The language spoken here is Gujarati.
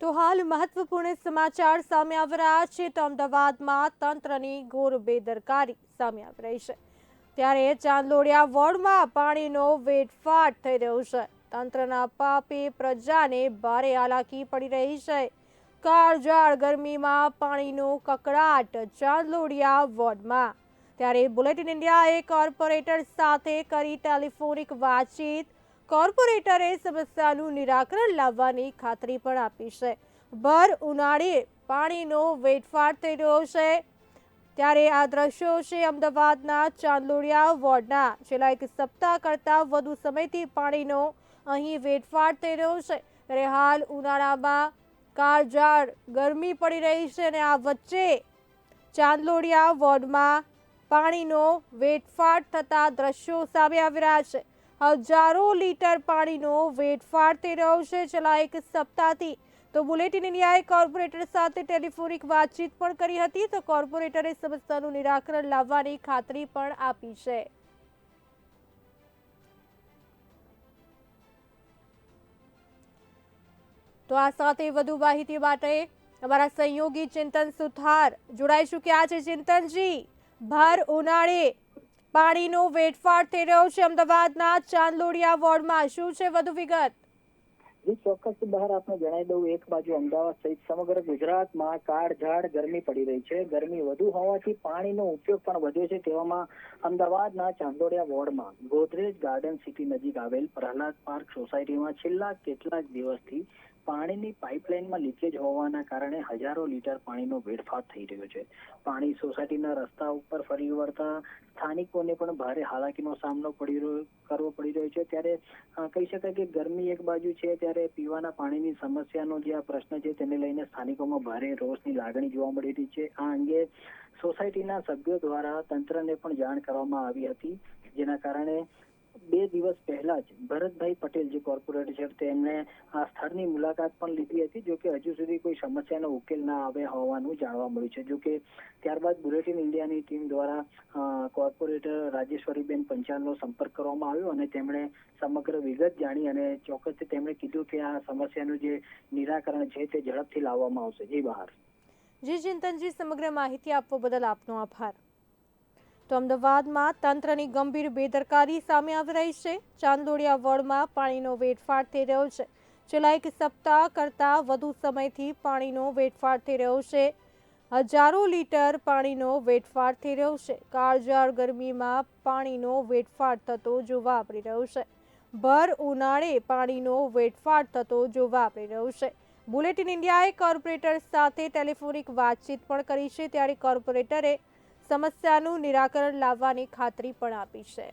તો હાલ મહત્વપૂર્ણ સમાચાર સામે આવી રહ્યા છે. તો અમદાવાદમાં તંત્રની ઘોર બેદરકારી સામે આવી રહી છે. ત્યારે ચાંદલોડિયા વોર્ડમાં પાણીનો વેડફાટ થઈ રહ્યો છે. તંત્રના પાપે પ્રજાને ભારે હાલાકી પડી રહી છે. કાળઝાળ ગરમીમાં પાણીનો કકડાટ ચાંદલોડિયા વોર્ડમાં. ત્યારે બુલેટિન ઇન્ડિયાએ કોર્પોરેટર સાથે કરી ટેલિફોનિક વાતચીત કોર્પોરેટરે સમસ્યાનું નિરાકરણ લાવવાની ખાતરી પણ આપી છે. ભર ઉનાળે પાણીનો વેડફાટ થઈ રહ્યો છે. ત્યારે આ દ્રશ્યો છે અમદાવાદના ચાંદલોડિયા વોર્ડના. છેલ્લા એક સપ્તાહ કરતાં વધુ સમયથી પાણીનો અહીં વેડફાટ થઈ રહ્યો છે. ત્યારે હાલ ઉનાળામાં કાળઝાળ ગરમી પડી રહી છે અને આ વચ્ચે ચાંદલોડિયા વોર્ડમાં પાણીનો વેડફાટ થતા દ્રશ્યો સામે આવી રહ્યા છે. હજારો લીટર પાણીનો વેડફાટ થઈ રહ્યો છે. છેલ્લા એક સપ્તાહથી તો બુલેટિન ઇન્ડિયાએ કોર્પોરેટર સાથે ટેલિફોનિક વાતચીત પણ કરી હતી. તો કોર્પોરેટરે સમસ્યાનું નિરાકરણ લાવવાની ખાતરી પણ આપી છે. તો આ સાથે વધુ માહિતી માટે અમારા સહયોગી ચિંતન સુથાર જોડાઈ ચૂક્યા છે. ચિંતનજી, ભર ઉનાળે પાણીનો વેડફાટ થઈ રહ્યો છે. અમદાવાદના ચાંદલોડિયા વોર્ડમાં શું છે વધુ વિગત? જે ચોક્કસ બહાર આપને જણાવી દઉં. એક બાજુ અમદાવાદ સહિત સમગ્ર ગુજરાતમાં કાળઝાળ ગરમી પડી રહી છે. ગરમી વધુ હોવાથી પાણીનો ઉપયોગ પણ વધ્યો છે તેવામાં અમદાવાદના ચાંદોડિયા વોર્ડમાં. ગોદરેજ ગાર્ડન સિટી નજીક આવેલ પ્રહલાદ પાર્ક સોસાયટીમાં છેલ્લા કેટલાક દિવસથી પાણીની પાઇપલાઇનમાં લીકેજ હોવાના કારણે હજારો લીટર પાણીનો વેડફાટ થઈ રહ્યો છે. પાણી સોસાયટીના રસ્તા ઉપર ફરી વળતા સ્થાનિકોને પણ ભારે હાલાકીનો સામનો પડી રહ્યો, કરવો પડી રહ્યો છે. ત્યારે કહી શકાય કે ગરમી એક બાજુ છે, ત્યારે પીવાના પાણીની સમસ્યાનો જે આ પ્રશ્ન છે, તેને લઈને સ્થાનિકોમાં ભારે રોષની લાગણી જોવા મળી રહી છે. આ અંગે સોસાયટીના સભ્યો દ્વારા તંત્રને પણ જાણ કરવામાં આવી હતી, જેના કારણે બે દિવસ પહેલા જ ભરતભાઈ પટેલ જે કોર્પોરેટર છે તેમણે આ સ્થળની મુલાકાત પણ લીધી હતી, જોકે હજુ સુધી કોઈ સમસ્યાનો ઉકેલ ના આવ્યા હોવાનું જાણવા મળ્યું છે. જોકે ત્યારબાદ બુલેટિન ઇન્ડિયાની ટીમ દ્વારા કોર્પોરેટર રાજેશ્વરીબેન પંચાલનો સંપર્ક કરવામાં આવ્યો અને તેમણે સમગ્ર વિગત જાણી અને ચોક્કસથી તેમણે કીધું કે આ સમસ્યાનું જે નિરાકરણ છે તે ઝડપથી લાવવામાં આવશે. જી બહાર. જી ચિંતનજી સમગ્ર માહિતી આપવા બદલ આપનો આભાર. તો અમદાવાદમાં તંત્રની ગંભીર બેદરકારી સામે આવી રહી છે. ચાંદોડિયા વોર્ડમાં પાણીનો વેડફાટ થઈ રહ્યો છે. છેલ્લા એક સપ્તાહ કરતાં વધુ સમયથી પાણીનો વેડફાટ થઈ રહ્યો છે. હજારો લીટર પાણીનો વેડફાટ થઈ રહ્યો છે. કાળઝાળ ગરમીમાં પાણીનો વેડફાટ થતો જોવા આપી રહ્યો છે. ભર ઉનાળે પાણીનો વેડફાટ થતો જોવા આપી રહ્યો છે. બુલેટિન ઇન્ડિયાએ કોર્પોરેટર સાથે ટેલિફોનિક વાતચીત પણ કરી છે. ત્યારે કોર્પોરેટરે સમસ્યાનું નિરાકરણ લાવવાની ખાતરી પણ આપી છે.